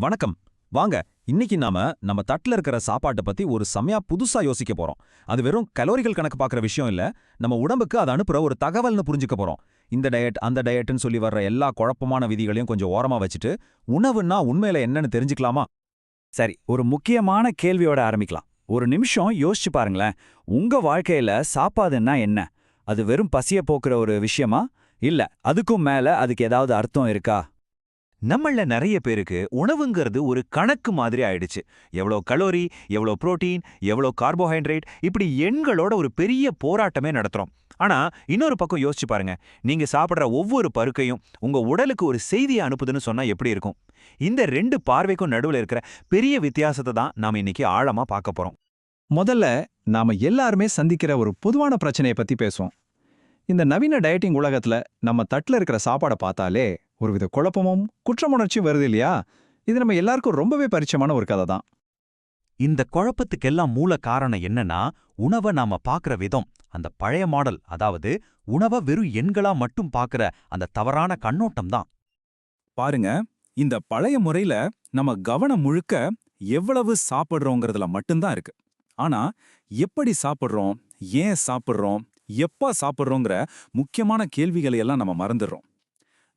வணக்கம். வாங்க இன்னைக்கு நாம நம்ம தட்டில் இருக்கிற சாப்பாட்டை பத்தி ஒரு செமையா புதுசா யோசிக்க போறோம். அது வெறும் கலோரிகள் கணக்கு பார்க்குற விஷயம் இல்ல நம்ம உடம்புக்கு அதை அனுப்புற ஒரு தகவல்னு புரிஞ்சுக்க போறோம். இந்த டயட் அந்த டயட்னு சொல்லி வர்ற எல்லா குழப்பமான விதிகளையும் கொஞ்சம் ஓரமா வச்சுட்டு உணவுன்னா உண்மையில என்னன்னு தெரிஞ்சுக்கலாமா? சரி ஒரு முக்கியமான கேள்வியோட ஆரம்பிக்கலாம். ஒரு நிமிஷம் யோசிச்சு பாருங்களேன். உங்க வாழ்க்கையில சாப்பாடுன்னா என்ன? அது வெறும் பசிய போக்குற ஒரு விஷயமா? இல்ல அதுக்கும் மேல அதுக்கு ஏதாவது அர்த்தம் இருக்கா? நம்மள நிறைய பேருக்கு உணவுங்கிறது ஒரு கணக்கு மாதிரி ஆயிடுச்சு. எவ்வளோ கலோரி எவ்வளோ புரோட்டீன் எவ்வளோ கார்போஹைட்ரேட் இப்படி எண்களோட ஒரு பெரிய போராட்டமே நடத்துறோம். ஆனா இன்னொரு பக்கம் யோசிச்சு பாருங்க. நீங்க சாப்பிடுற ஒவ்வொரு பருக்கையும் உங்க உடலுக்கு ஒரு செய்தியை அனுப்புதுன்னு சொன்னா எப்படி இருக்கும்? இந்த ரெண்டு பார்வைக்கும் நடுவுல இருக்கிற பெரிய வித்தியாசத்தை தான் நாம இன்னைக்கு ஆழமா பார்க்க போகிறோம் முதல்ல நாம எல்லாருமே சந்திக்கிற ஒரு பொதுவான பிரச்சனையை பத்தி பேசுவோம். இந்த நவீன டயட்டிங் உலகத்துல நம்ம தட்டில் இருக்கிற சாப்பாடை பார்த்தாலே ஒருவித குழப்பமும் குற்றமுணர்ச்சியும் வருது இல்லையா? இது நம்ம எல்லாருக்கும் ரொம்பவே பரிச்சயமான ஒரு கதை தான் இந்த குழப்பத்துக்கெல்லாம் மூல காரணம் என்னன்னா உணவை நாம பார்க்கற விதம். அந்த பழைய மாடல் அதாவது உணவை வெறும் எண்களா மட்டும் பார்க்கற அந்த தவறான கண்ணோட்டம் தான். பாருங்க இந்த பழைய முறையில நம்ம கவனம் முழுக்க எவ்வளவு சாப்பிடுறோங்கிறதுல மட்டும்தான் இருக்கு. ஆனா எப்படி சாப்பிடுறோம் ஏன் சாப்பிடுறோம் எப்ப சாப்பிடுறோங்கிற முக்கியமான கேள்விகளை எல்லாம் நம்ம மறந்துடுறோம்.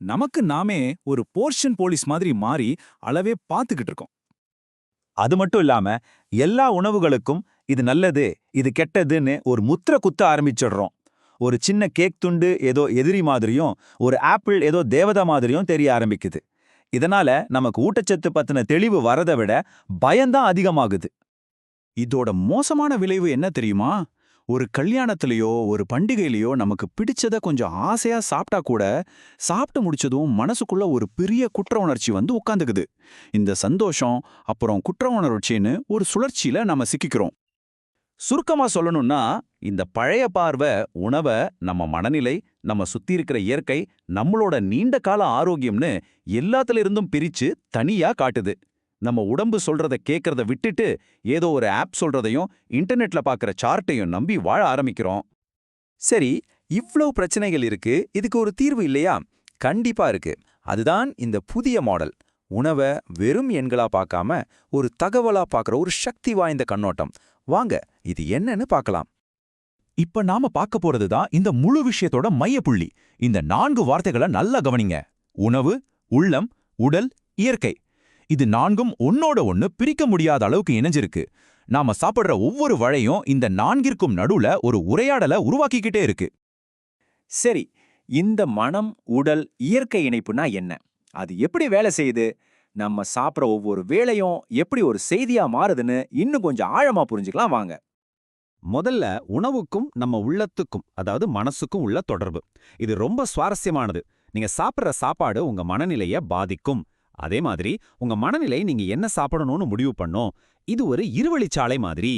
நமக்கு நாமே ஒரு போர்ஷன் போலீஸ் மாதிரி மாறி அளவே பார்த்துக்கிட்டு இருக்கோம் அது மட்டும் இல்லாம எல்லா உணவுகளுக்கும் இது நல்லது இது கெட்டதுன்னு ஒரு முத்திர குத்த ஆரம்பிச்சிடுறோம். ஒரு சின்ன கேக் துண்டு ஏதோ எதிரி மாதிரியும் ஒரு ஆப்பிள் ஏதோ தேவதை மாதிரியும் தெரிய ஆரம்பிக்குது. இதனால நமக்கு ஊட்டச்சத்து பத்தின தெளிவு வரதை விட பயம்தான் அதிகமாகுது. இதோட மோசமான விளைவு என்ன தெரியுமா? ஒரு கல்யாணத்திலேயோ ஒரு பண்டிகையிலயோ நமக்கு பிடிச்சத கொஞ்சம் ஆசையா சாப்பிட்டா கூட சாப்பிட்டு முடிச்சதும் மனசுக்குள்ள ஒரு பெரிய குற்ற உணர்ச்சி வந்து உட்காந்துக்குது இந்த சந்தோஷம் அப்புறம் குற்ற உணர்ச்சின்னு ஒரு சுழற்சியில நம்ம சிக்கிக்கிறோம். சுருக்கமா சொல்லணும்னா இந்த பழைய பார்வை உணவை நம்ம மனநிலை நம்ம சுத்தி இருக்கிற இயற்கை நம்மளோட நீண்ட கால ஆரோக்கியம்னு எல்லாத்துல இருந்தும் பிரிச்சு தனியா காட்டுது. நம்ம உடம்பு சொல்றத கேட்கறத விட்டுட்டு ஏதோ ஒரு ஆப் சொல்றதையும் இன்டர்நெட்ல பார்க்குற சார்ட்டையும் நம்பி வாழ ஆரம்பிக்கிறோம். சரி இவ்ளோ பிரச்சனைகள் இருக்கு இதுக்கு ஒரு தீர்வு இல்லையா? கண்டிப்பா இருக்கு. அதுதான் இந்த புதிய மாடல். உணவை வெறும் எண்களா பார்க்காம ஒரு தகவலா பார்க்குற ஒரு சக்தி வாய்ந்த கண்ணோட்டம். வாங்க இது என்னன்னு பார்க்கலாம் இப்ப நாம பார்க்க போறது தான் இந்த முழு விஷயத்தோட மையப்புள்ளி. இந்த நான்கு வார்த்தைகளை நல்லா கவனிங்க. உணவு உள்ளம் உடல் இயற்கை. இது நான்கும் ஒன்னோட ஒன்னு பிரிக்க முடியாத அளவுக்கு இணைஞ்சிருக்கு. நாம சாப்பிடுற ஒவ்வொரு வழையும் இந்த நான்கிற்கும் நடுவுல ஒரு உரையாடலை உருவாக்கிக்கிட்டே இருக்கு. சரி இந்த மனம் உடல் இயற்கை இணைப்புனா என்ன? அது எப்படி வேலை செய்யுது? நம்ம சாப்பிட்ற ஒவ்வொரு வேளையும் எப்படி ஒரு செய்தியா மாறுதுன்னு இன்னும் கொஞ்சம் ஆழமா புரிஞ்சுக்கலாம் வாங்க. முதல்ல உணவுக்கும் நம்ம உள்ளத்துக்கும் அதாவது மனசுக்கும் உள்ள தொடர்பு. இது ரொம்ப சுவாரஸ்யமானது. நீங்க சாப்பிடுற சாப்பாடு உங்க மனநிலைய பாதிக்கும். அதே மாதிரி உங்க மனநிலை நீங்க என்ன சாப்பிடணும்னு முடிவு பண்ணும். இது ஒரு இருவழிச்சாலை மாதிரி.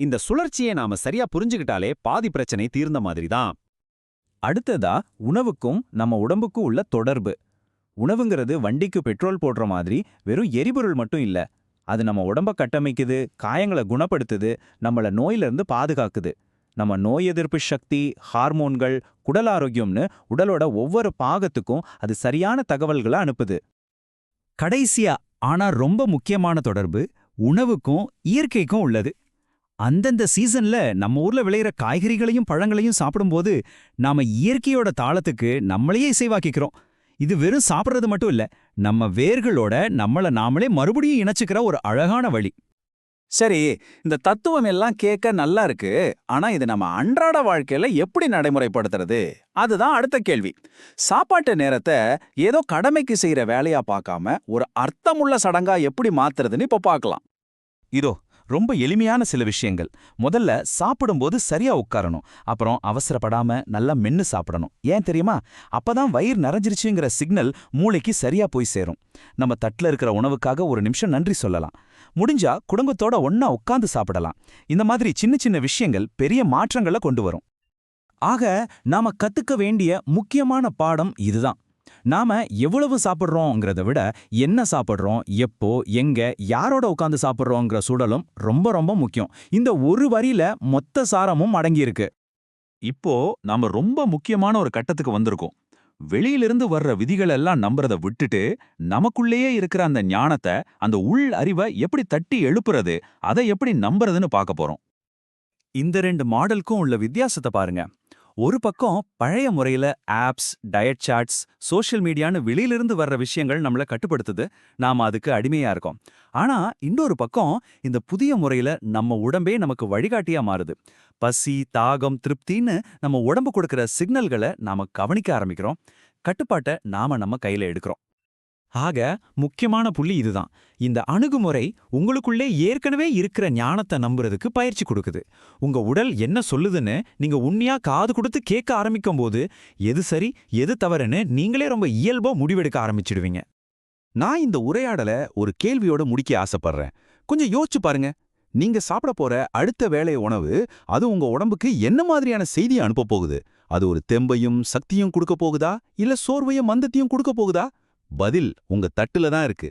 இந்த சுழற்சியை நாம சரியா புரிஞ்சுக்கிட்டாலே பாதி பிரச்சனை தீர்ந்த மாதிரி தான். அடுத்ததா உணவுக்கும் நம்ம உடம்புக்கும் உள்ள தொடர்பு. உணவுங்கிறது வண்டிக்கு பெட்ரோல் போடுற மாதிரி வெறும் எரிபொருள் மட்டும் இல்ல. அது நம்ம உடம்ப கட்டமைக்குது காயங்களை குணப்படுத்துது நம்மள நோயிலிருந்து பாதுகாக்குது. நம்ம நோய் எதிர்ப்பு சக்தி ஹார்மோன்கள் குடல் ஆரோக்கியம்னு உடலோட ஒவ்வொரு பாகத்துக்கும் அது சரியான தகவல்களை அனுப்புது. கடைசியா ஆனா ரொம்ப முக்கியமான தொடர்பு உணவுக்கும் இயற்கைக்கும் உள்ளது. அந்தந்த சீசன்ல நம்ம ஊர்ல விளையிற காய்கறிகளையும் பழங்களையும் சாப்பிடும்போது நாம இயற்கையோட தாளத்துக்கு நம்மளையே இசைவாக்கிக்கிறோம். இது வெறும் சாப்பிடுறது மட்டும் இல்ல நம்ம வேர்களோட நம்மள நாமளே மறுபடியும் இணைச்சுக்கிற ஒரு அழகான வழி. சரி இந்த தத்துவம் எல்லாம் கேட்க நல்லா இருக்கு ஆனா இது நம்ம அன்றாட வாழ்க்கையில எப்படி நடைமுறைப்படுத்துறது? அதுதான் அடுத்த கேள்வி. சாப்பாட்டு நேரத்தை ஏதோ கடமைக்கு செய்யற வேலையா பார்க்காம ஒரு அர்த்தமுள்ள சடங்கா எப்படி மாத்துறதுன்னு இப்ப பார்க்கலாம். இதோ ரொம்ப எளிமையான சில விஷயங்கள். முதல்ல சாப்பிடும்போது சரியா உட்காரணும். அப்புறம் அவசரப்படாம நல்லா மென்னு சாப்பிடணும். ஏன் தெரியுமா? அப்பதான் வயிறு நிறைஞ்சிருச்சுங்கிற சிக்னல் மூளைக்கு சரியா போய் சேரும். நம்ம தட்டில் இருக்கிற உணவுக்காக ஒரு நிமிஷம் நன்றி சொல்லலாம். முடிஞ்சா குடும்பத்தோட ஒன்னா உட்கார்ந்து சாப்பிடலாம். இந்த மாதிரி சின்ன சின்ன விஷயங்கள் பெரிய மாற்றங்களை கொண்டு வரும். ஆக நாம கத்துக்க வேண்டிய முக்கியமான பாடம் இதுதான். நாம எவ்வளவு சாப்பிட்றோங்கிறத விட என்ன சாப்பிட்றோம் எப்போ எங்க யாரோட உட்காந்து சாப்பிட்றோங்கிற சூழலும் ரொம்ப ரொம்ப முக்கியம். இந்த ஒரு வரியில மொத்த சாரமும் அடங்கியிருக்கு. இப்போ நாம ரொம்ப முக்கியமான ஒரு கட்டத்துக்கு வந்திருக்கோம். வெளியிலிருந்து வர்ற விதிகள் எல்லாம் நம்புறத விட்டுட்டு நமக்குள்ளேயே இருக்கிற அந்த ஞானத்தை அந்த உள் அறிவை எப்படி தட்டி எழுப்புறது அதை எப்படி நம்புறதுன்னு பார்க்க போறோம். இந்த ரெண்டு மாடலுக்கும் உள்ள வித்தியாசத்தை பாருங்க. ஒரு பக்கம் பழைய முறையில ஆப்ஸ் டயட் சாட்ஸ் சோஷியல் மீடியான்னு வெளியிலிருந்து வர்ற விஷயங்கள் நம்மள கட்டுப்படுத்துது நாம அதுக்கு அடிமையா இருக்கோம். ஆனா இன்னொரு பக்கம் இந்த புதிய முறையில நம்ம உடம்பே நமக்கு வழிகாட்டியா மாறுது. பசி தாகம் திருப்தின்னு நம்ம உடம்பு கொடுக்குற சிக்னல்களை நாம கவனிக்க ஆரம்பிக்கிறோம். கட்டுப்பாட்டை நாம நம்ம கையில எடுக்கிறோம். ஆக முக்கியமான புள்ளி இதுதான். இந்த அணுகுமுறை உங்களுக்குள்ளே ஏற்கனவே இருக்கிற ஞானத்தை நம்புறதுக்கு பயிற்சி கொடுக்குது. உங்க உடல் என்ன சொல்லுதுன்னு நீங்க உண்மையா காது கொடுத்து கேட்க ஆரம்பிக்கும் போது எது சரி எது தவறுன்னு நீங்களே ரொம்ப இயல்பா முடிவெடுக்க ஆரம்பிச்சிடுவீங்க. நான் இந்த உரையாடலை ஒரு கேள்வியோட முடிக்க ஆசைப்படுறேன். கொஞ்சம் யோசிச்சு பாருங்க. நீங்க சாப்பிட போற அடுத்த வேலை உணவு அது உங்க உடம்புக்கு என்ன மாதிரியான செய்தியை அனுப்ப போகுது? அது ஒரு தெம்பையும் சக்தியும் கொடுக்க போகுதா? இல்ல சோர்வையும் மந்தத்தையும் கொடுக்க போகுதா? பதில் உங்க தட்டுல தான் இருக்கு.